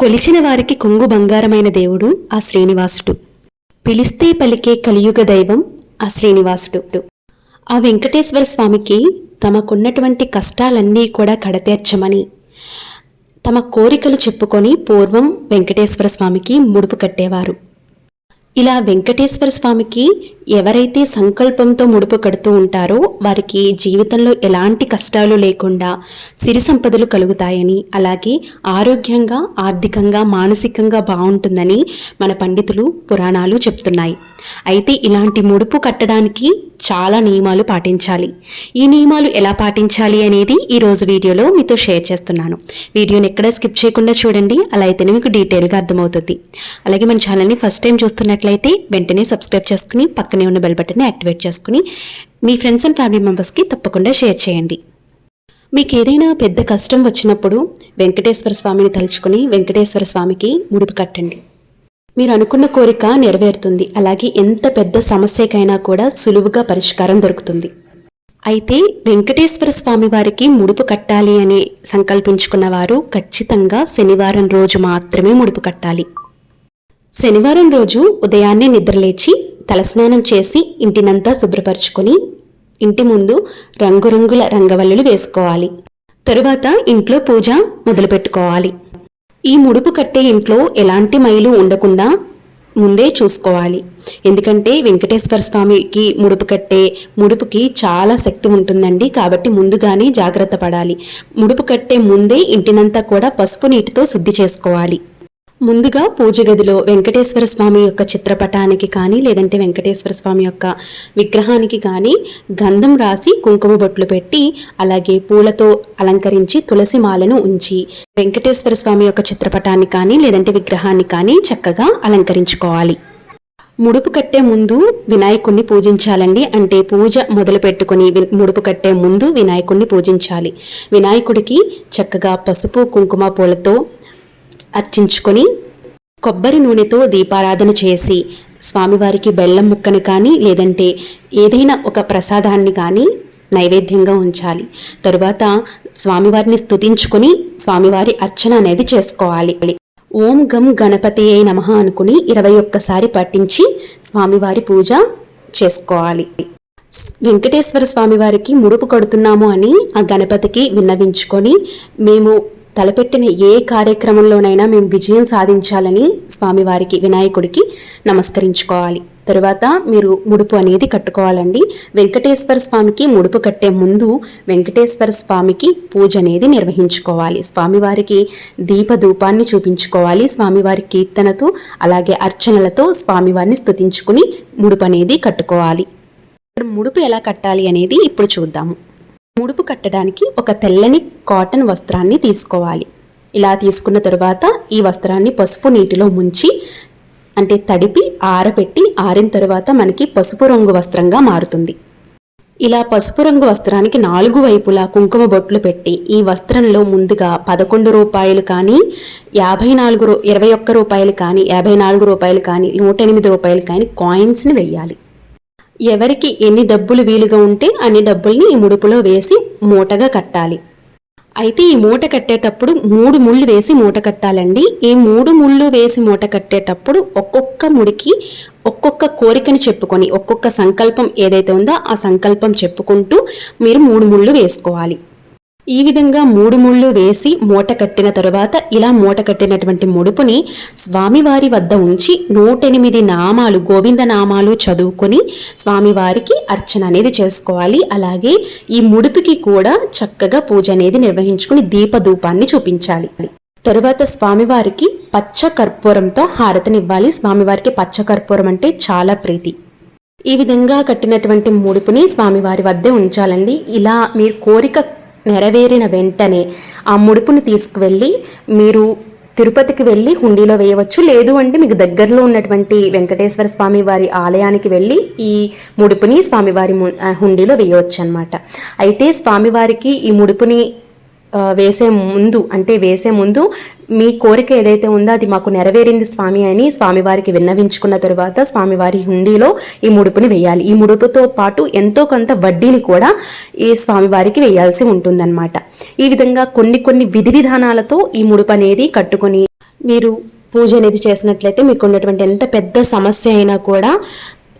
కొలిచిన వారికి కొంగు బంగారమైన దేవుడు ఆ శ్రీనివాసుడు. పిలిస్తే పలికే కలియుగ దైవం ఆ శ్రీనివాసుడు. ఆ వెంకటేశ్వర స్వామికి తమకున్నటువంటి కష్టాలన్నీ కూడా కడతేర్చమని తమ కోరికలు చెప్పుకొని పూర్వం వెంకటేశ్వర స్వామికి ముడుపు కట్టేవారు. ఇలా వెంకటేశ్వర స్వామికి ఎవరైతే సంకల్పంతో ముడుపు కడుతూ ఉంటారో వారికి జీవితంలో ఎలాంటి కష్టాలు లేకుండా సిరి సంపదలు కలుగుతాయని అలాగే ఆరోగ్యంగా ఆర్థికంగా మానసికంగా బాగుంటుందని మన పండితులు పురాణాలు చెప్తున్నాయి. అయితే ఇలాంటి ముడుపు కట్టడానికి చాలా నియమాలు పాటించాలి. ఈ నియమాలు ఎలా పాటించాలి అనేది ఈరోజు వీడియోలో మీతో షేర్ చేస్తున్నాను. వీడియోని ఎక్కడ స్కిప్ చేయకుండా చూడండి అలా అయితేనే మీకు డీటెయిల్గా అర్థమవుతుంది. అలాగే మన ఛానల్ని ఫస్ట్ టైం చూస్తున్నట్లయితే వెంటనే సబ్స్క్రైబ్ చేసుకుని పక్కన ఉన్న బెల్ బటన్ని యాక్టివేట్ చేసుకుని మీ ఫ్రెండ్స్ అండ్ ఫ్యామిలీ మెంబర్స్కి తప్పకుండా షేర్ చేయండి. మీకు ఏదైనా పెద్ద కష్టం వచ్చినప్పుడు వెంకటేశ్వర స్వామిని తలుచుకుని వెంకటేశ్వర స్వామికి ముడుపు కట్టండి. మీరు అనుకున్న కోరిక నెరవేరుతుంది. అలాగే ఎంత పెద్ద సమస్యకైనా కూడా సులువుగా పరిష్కారం దొరుకుతుంది. అయితే వెంకటేశ్వర స్వామి వారికి ముడుపు కట్టాలి అని సంకల్పించుకున్న వారు ఖచ్చితంగా శనివారం రోజు మాత్రమే ముడుపు కట్టాలి. శనివారం రోజు ఉదయాన్నే నిద్రలేచి తలస్నానం చేసి ఇంటినంతా శుభ్రపరచుకొని ఇంటి ముందు రంగురంగుల రంగవల్లులు వేసుకోవాలి. తరువాత ఇంట్లో పూజ మొదలుపెట్టుకోవాలి. ఈ ముడుపు కట్టే ఇంట్లో ఎలాంటి మైలు ఉండకుండా ముందే చూసుకోవాలి. ఎందుకంటే వెంకటేశ్వర స్వామికి ముడుపు కట్టే ముడుపుకి చాలా శక్తి ఉంటుందండి. కాబట్టి ముందుగానే జాగ్రత్త పడాలి. ముడుపు కట్టే ముందే ఇంటినంతా కూడా పసుపు నీటితో శుద్ధి చేసుకోవాలి. ముందుగా పూజ గదిలో వెంకటేశ్వర స్వామి యొక్క చిత్రపటానికి కానీ లేదంటే వెంకటేశ్వర స్వామి యొక్క విగ్రహానికి కానీ గంధం రాసి కుంకుమ బొట్లు పెట్టి అలాగే పూలతో అలంకరించి తులసి మాలను ఉంచి వెంకటేశ్వర స్వామి యొక్క చిత్రపటాన్ని కానీ లేదంటే విగ్రహాన్ని కానీ చక్కగా అలంకరించుకోవాలి. ముడుపు కట్టే ముందు వినాయకుణ్ణి పూజించాలండి. అంటే పూజ మొదలు పెట్టుకుని ముడుపు కట్టే ముందు వినాయకుణ్ణి పూజించాలి. వినాయకుడికి చక్కగా పసుపు కుంకుమ పూలతో అర్చించుకొని కొబ్బరి నూనెతో దీపారాధన చేసి స్వామివారికి బెల్లం ముక్కను కానీ లేదంటే ఏదైనా ఒక ప్రసాదాన్ని కానీ నైవేద్యంగా ఉంచాలి. తరువాత స్వామివారిని స్తుతించుకొని స్వామివారి అర్చన అనేది చేసుకోవాలి. ఓం గం గణపతి అయి నమ అనుకుని ఇరవై ఒక్కసారి పట్టించి స్వామివారి పూజ చేసుకోవాలి. వెంకటేశ్వర స్వామివారికి ముడుపు కడుతున్నాము అని ఆ గణపతికి విన్నవించుకొని మేము తలపెట్టిన ఏ కార్యక్రమంలోనైనా మేము విజయం సాధించాలని స్వామివారికి వినాయకుడికి నమస్కరించుకోవాలి. తరువాత మీరు ముడుపు అనేది కట్టుకోవాలండి. వెంకటేశ్వర స్వామికి ముడుపు కట్టే ముందు వెంకటేశ్వర స్వామికి పూజ అనేది నిర్వహించుకోవాలి. స్వామివారికి దీపధూపాన్ని చూపించుకోవాలి. స్వామివారి కీర్తనతో అలాగే అర్చనలతో స్వామివారిని స్థుతించుకుని ముడుపు అనేది కట్టుకోవాలి. ముడుపు ఎలా కట్టాలి అనేది ఇప్పుడు చూద్దాము. ముడుపు కట్టడానికి ఒక తెల్లని కాటన్ వస్త్రాన్ని తీసుకోవాలి. ఇలా తీసుకున్న తరువాత ఈ వస్త్రాన్ని పసుపు నీటిలో ముంచి అంటే తడిపి ఆరబెట్టి ఆరిన తరువాత మనకి పసుపు రంగు వస్త్రంగా మారుతుంది. ఇలా పసుపు రంగు వస్త్రానికి నాలుగు వైపులా కుంకుమ బొట్లు పెట్టి ఈ వస్త్రంలో ముందుగా పదకొండు రూపాయలు కానీ యాభై నాలుగు రూ ఇరవై ఒక్క రూపాయలు కానీ యాభై నాలుగు రూపాయలు కానీ నూట ఎనిమిది రూపాయలు కానీ కాయిన్స్ని వెయ్యాలి. ఎవరికి ఎన్ని డబ్బులు వీలుగా ఉంటే అన్ని డబ్బుల్ని ఈ ముడుపులో వేసి మూటగా కట్టాలి. అయితే ఈ మూట కట్టేటప్పుడు మూడు ముళ్ళు వేసి మూట కట్టాలండి. ఈ మూడు ముళ్ళు వేసి మూట కట్టేటప్పుడు ఒక్కొక్క ముడికి ఒక్కొక్క కోరికని చెప్పుకొని ఒక్కొక్క సంకల్పం ఏదైతే ఉందో ఆ సంకల్పం చెప్పుకుంటూ మీరు మూడు ముళ్ళు వేసుకోవాలి. ఈ విధంగా మూడు ముళ్ళు వేసి మూట కట్టిన తరువాత ఇలా మూట కట్టినటువంటి ముడుపుని స్వామివారి వద్ద ఉంచి నూటెనిమిది నామాలు గోవింద నామాలు చదువుకొని స్వామివారికి అర్చన అనేది చేసుకోవాలి. అలాగే ఈ ముడుపుకి కూడా చక్కగా పూజ అనేది నిర్వహించుకుని దీపధూపాన్ని చూపించాలి. తరువాత స్వామివారికి పచ్చ కర్పూరంతో హారతనివ్వాలి. స్వామివారికి పచ్చ కర్పూరం అంటే చాలా ప్రీతి. ఈ విధంగా కట్టినటువంటి ముడుపుని స్వామివారి వద్దే ఉంచాలండి. ఇలా మీరు కోరిక నెరవేరిన వెంటనే ఆ ముడుపుని తీసుకువెళ్ళి మీరు తిరుపతికి వెళ్ళి హుండీలో వేయవచ్చు. లేదు అంటే మీకు దగ్గరలో ఉన్నటువంటి వెంకటేశ్వర స్వామి వారి ఆలయానికి వెళ్ళి ఈ ముడుపుని స్వామివారి ము- హుండీలో వేయవచ్చు అనమాట అయితే స్వామివారికి ఈ ముడుపుని వేసే ముందు అంటే వేసే ముందు మీ కోరిక ఏదైతే ఉందో అది మాకు నెరవేరింది స్వామి అని స్వామివారికి విన్నవించుకున్న తరువాత స్వామివారి హుండీలో ఈ ముడుపుని వేయాలి. ఈ ముడుపుతో పాటు ఎంతో కొంత వడ్డీని కూడా ఈ స్వామివారికి వేయాల్సి ఉంటుందన్నమాట. ఈ విధంగా కొన్ని కొన్ని విధి విధానాలతో ఈ ముడుపు అనేది కట్టుకొని మీరు పూజ అనేది చేసినట్లయితే మీకు ఉన్నటువంటి ఎంత పెద్ద సమస్య అయినా కూడా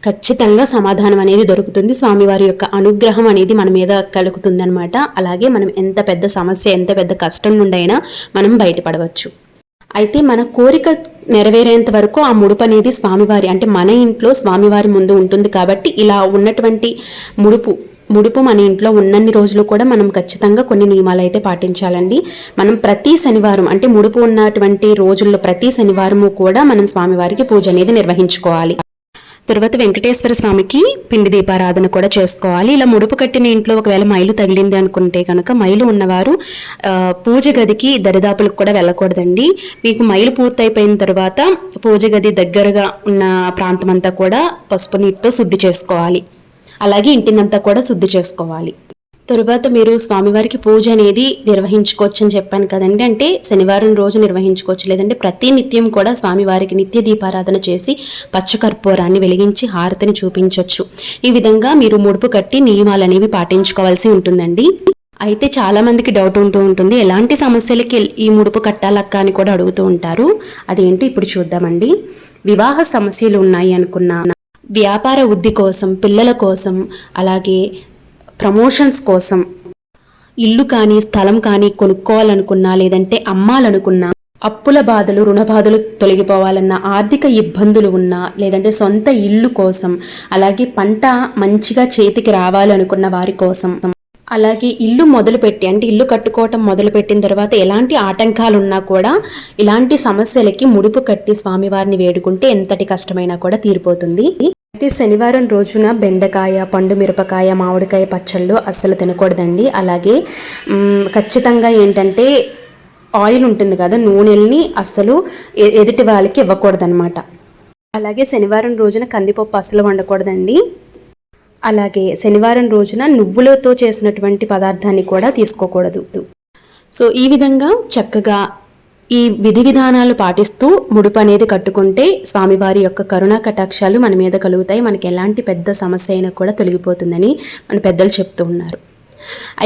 ఖచ్చితంగా సమాధానం అనేది దొరుకుతుంది. స్వామివారి యొక్క అనుగ్రహం అనేది మన మీద కలుగుతుందనమాట అలాగే మనం ఎంత పెద్ద సమస్య ఎంత పెద్ద కష్టం నుండి అయినా మనం బయటపడవచ్చు. అయితే మన కోరిక నెరవేరేంత వరకు ఆ ముడుపు అనేది స్వామివారి అంటే మన ఇంట్లో స్వామివారి ముందు ఉంటుంది కాబట్టి ఇలా ఉన్నటువంటి ముడుపు ముడుపు మన ఇంట్లో ఉన్నన్ని రోజులు కూడా మనం ఖచ్చితంగా కొన్ని నియమాలు అయితే పాటించాలండి. మనం ప్రతి శనివారం అంటే ముడుపు ఉన్నటువంటి రోజుల్లో ప్రతి శనివారము కూడా మనం స్వామివారికి పూజ అనేది నిర్వహించుకోవాలి. తర్వాత వెంకటేశ్వర స్వామికి పిండి దీపారాధన కూడా చేసుకోవాలి. ఇలా ముడుపు కట్టిన ఇంట్లో ఒకవేళ మైలు తగిలింది అనుకుంటే కనుక మైలు ఉన్నవారు పూజ గదికి దరిదాపులకు కూడా వెళ్ళకూడదండి. మీకు మైలు పూర్తయిపోయిన తర్వాత పూజ గది దగ్గరగా ఉన్న ప్రాంతం అంతా కూడా పసుపు నీటితో శుద్ధి చేసుకోవాలి. అలాగే ఇంటినంతా కూడా శుద్ధి చేసుకోవాలి. తరువాత మీరు స్వామివారికి పూజ అనేది నిర్వహించుకోవచ్చు అని చెప్పాను కదండి. అంటే శనివారం రోజు నిర్వహించుకోవచ్చు. లేదంటే ప్రతి నిత్యం కూడా స్వామివారికి నిత్య దీపారాధన చేసి పచ్చకర్పూరాన్ని వెలిగించి హారతిని చూపించవచ్చు ఈ విధంగా మీరు ముడుపు కట్టి నియమాలు అనేవి పాటించుకోవాల్సి ఉంటుందండి. అయితే చాలా మందికి డౌట్ ఉంటూ ఉంటుంది. ఎలాంటి సమస్యలకి ఈ ముడుపు కట్టాలక్క అని కూడా అడుగుతూ ఉంటారు. అదేంటి? ఇప్పుడు చూద్దామండి. వివాహ సమస్యలు ఉన్నాయి అనుకున్నా వ్యాపార వృద్ధి కోసం పిల్లల కోసం అలాగే ప్రమోషన్స్ కోసం. ఇల్లు కానీ స్థలం కానీ కొనుక్కోవాలనుకున్నా లేదంటే అమ్మాలనుకున్నా అప్పుల బాధలు రుణ బాధలు తొలగిపోవాలన్న ఆర్థిక ఇబ్బందులు ఉన్నా లేదంటే సొంత ఇల్లు కోసం అలాగే పంట మంచిగా చేతికి రావాలనుకున్న వారి కోసం. అలాగే ఇల్లు మొదలుపెట్టి అంటే ఇల్లు కట్టుకోవటం మొదలుపెట్టిన తర్వాత ఎలాంటి ఆటంకాలు ఉన్నా కూడా ఇలాంటి సమస్యలకి ముడుపు కట్టి స్వామివారిని వేడుకుంటే ఎంతటి కష్టమైనా కూడా తీరిపోతుంది. అయితే శనివారం రోజున బెండకాయ పండు మిరపకాయ మామిడికాయ పచ్చళ్ళు అస్సలు తినకూడదండి. అలాగే ఖచ్చితంగా ఏంటంటే ఆయిల్ ఉంటుంది కదా నూనెల్ని అస్సలు ఎదుటి వాళ్ళకి ఇవ్వకూడదన్నమాట. అలాగే శనివారం రోజున కందిపప్పు అస్సలు వండకూడదండి. అలాగే శనివారం రోజున నువ్వులతో చేసినటువంటి పదార్థాన్ని కూడా తీసుకోకూడదు. సో ఈ విధంగా చక్కగా ఈ విధి విధానాలు పాటిస్తూ ముడుపు అనేది కట్టుకుంటే స్వామివారి యొక్క కరుణా కటాక్షాలు మన మీద కలుగుతాయి. మనకి ఎలాంటి పెద్ద సమస్య అయినా కూడా తొలగిపోతుందని మన పెద్దలు చెప్తూ ఉన్నారు.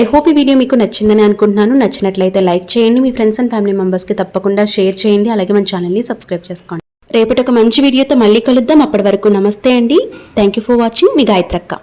ఐ హోప్ ఈ వీడియో మీకు నచ్చిందని అనుకుంటున్నాను. నచ్చినట్లయితే లైక్ చేయండి. మీ ఫ్రెండ్స్ అండ్ ఫ్యామిలీ మెంబర్స్కి తప్పకుండా షేర్ చేయండి. అలాగే మన ఛానల్ని సబ్స్క్రైబ్ చేసుకోండి. రేపటి ఒక మంచి వీడియోతో మళ్ళీ కలుద్దాం. అప్పటి వరకు నమస్తే అండి. థ్యాంక్ యూ ఫర్ వాచింగ్ మీ గాయత్రక్క